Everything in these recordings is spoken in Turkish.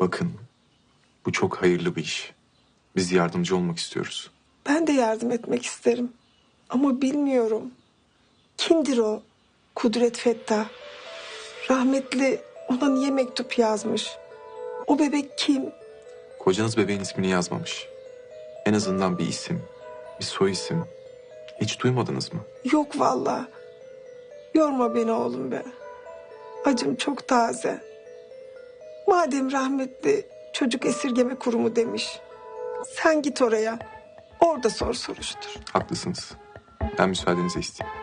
Bakın, bu çok hayırlı bir iş. Biz yardımcı olmak istiyoruz. Ben de yardım etmek isterim. Ama bilmiyorum. Kimdir o? Kudret Fettah. Rahmetli ona niye mektup yazmış? O bebek kim? Kocanız bebeğin ismini yazmamış. En azından bir isim, bir soy isim. Hiç duymadınız mı? Yok vallahi. Yorma beni oğlum be. Acım çok taze. Madem rahmetli çocuk esirgeme kurumu demiş. Sen git oraya. Orada sor soruştur. Haklısınız. Ben müsaadenizi isteyeyim.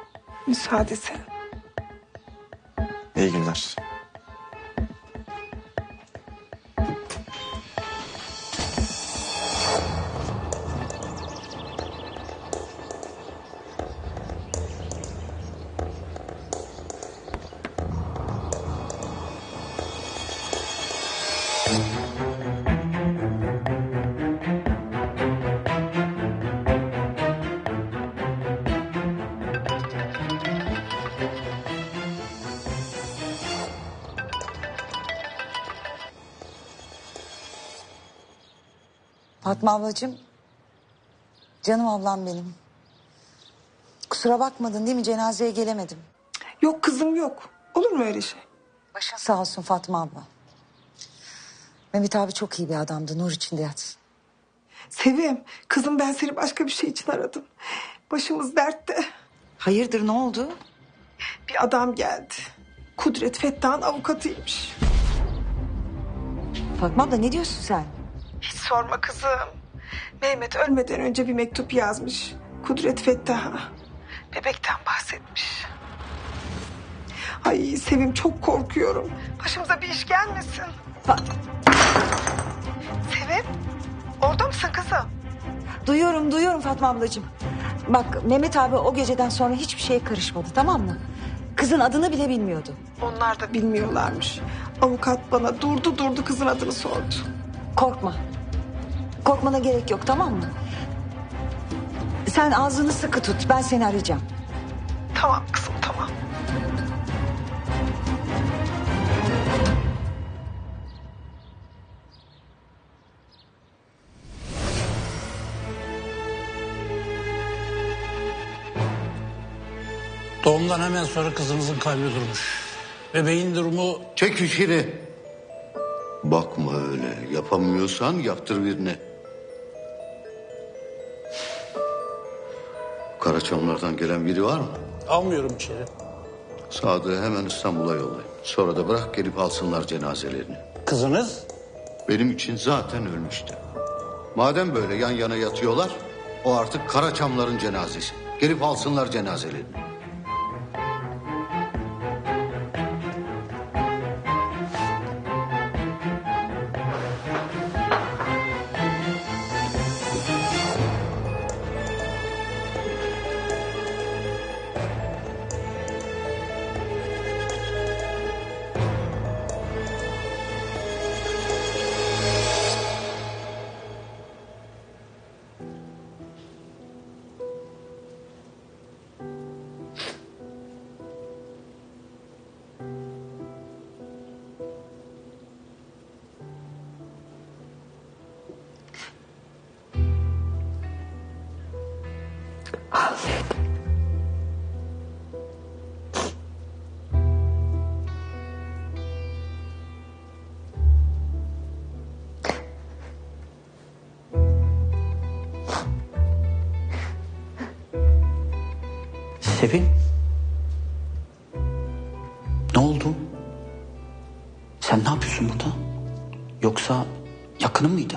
Müsaade senin. İyi günler. Fatma ablacığım. Canım ablam benim. Kusura bakmadın değil mi? Cenazeye gelemedim. Yok kızım yok. Olur mu öyle şey? Başın sağ olsun Fatma abla. Mehmet abi çok iyi bir adamdı. Nur içinde yatsın. Sevim, kızım ben seni başka bir şey için aradım. Başımız dertte. Hayırdır ne oldu? Bir adam geldi. Kudret Fettah'ın avukatıymış. Fatma abla ne diyorsun sen? Hiç sorma kızım. Mehmet ölmeden önce bir mektup yazmış. Kudret Fettah'a. Bebekten bahsetmiş. Ay Sevim çok korkuyorum. Başımıza bir iş gelmesin. Sevim, orada mısın kızım? duyuyorum duyuyorum Fatma ablacığım. Bak Mehmet abi o geceden sonra hiçbir şeye karışmadı tamam mı? Kızın adını bile bilmiyordu. Onlar da bilmiyorlarmış. Avukat bana durdu durdu kızın adını sordu. Korkma. Korkmana gerek yok tamam mı? Sen ağzını sıkı tut ben seni arayacağım. Tamam kızım tamam. Doğumdan hemen sonra kızınızın kalbi durmuş. Bebeğin durumu Çek fişini. Bakma öyle. Yapamıyorsan yaptır birine. Karaçamlardan gelen biri var mı? almıyorum içeri. Sadık'ı hemen İstanbul'a yollayın. Sonra da bırak gelip alsınlar cenazelerini. Kızınız Benim için zaten ölmüştü. Madem böyle yan yana yatıyorlar, o artık Karaçamların cenazesi. Gelip alsınlar cenazelerini. Sevin. Ne oldu? Sen ne yapıyorsun burada? Yoksa yakının mıydı?